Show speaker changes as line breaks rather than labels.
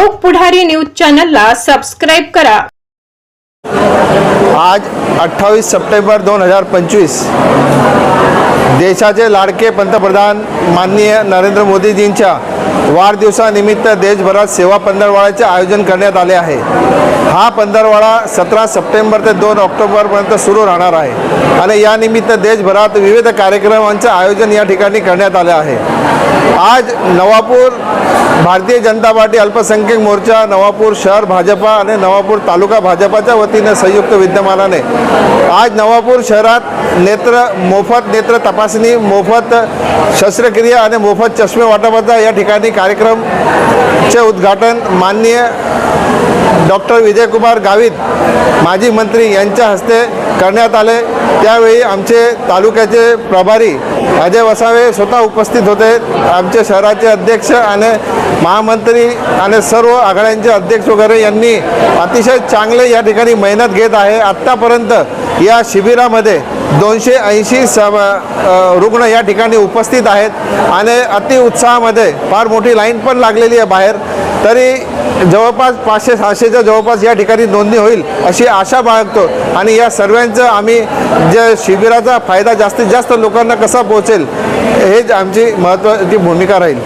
लोक पुढारी न्यूज चॅनलला सबस्क्राईब करा.
आज अठ्ठावीस सप्टेंबर दोन हजार पंचवीस देशाचे लाडके पंतप्रधान माननीय नरेंद्र मोदीजींच्या वाढदिवसानिमित्त देशभरात सेवा पंधरवाड्याचे आयोजन करण्यात आले आहे. हा पंधरवाडा सतरा सप्टेंबर ते दोन ऑक्टोबरपर्यंत सुरू राहणार आहे आणि यानिमित्त देशभरात विविध कार्यक्रमांचे आयोजन या ठिकाणी करण्यात आले आहे. आज नवापूर भारतीय जनता पार्टी अल्पसंख्याक मोर्चा नवापूर शहर भाजपा आणि नवापूर तालुका भाजपाच्या वतीने संयुक्त विद्यमानाने. आज नवापूर शहरात नेत्र मोफत नेत्र तपासणी मोफत शस्त्रक्रिया आणि मोफत चष्मे वाटपाचा या ठिकाणी कार्यक्रमचे उद्घाटन माननीय डॉक्टर विजयकुमार गावित माजी मंत्री यांच्या हस्ते करण्यात आले. त्यावेळी आमचे तालुक्याचे प्रभारी अजय वसावे स्वतः उपस्थित होते. आमचे शहराचे अध्यक्ष आणि महामंत्री आणि सर्व आघाड्यांचे अध्यक्ष वगैरे यांनी अतिशय चांगले या ठिकाणी मेहनत घेत आहे. आत्तापर्यंत या शिबिरामध्ये दोनशे ऐंशी स रुग्ण या ठिकाणी उपस्थित आहेत आणि अतिउत्साहामध्ये फार मोठी लाईन पण लागलेली आहे बाहेर. तरी जवळपास पाचशे सहाशेच्या जवळपास या ठिकाणी नोंदणी होईल अशी आशा बाळगतो. आणि या सर्वांचं आम्ही जे शिबिराचा फायदा जास्तीत जास्त लोकांना कसा पोहोचेल हेच आमची महत्त्वाची भूमिका राहील.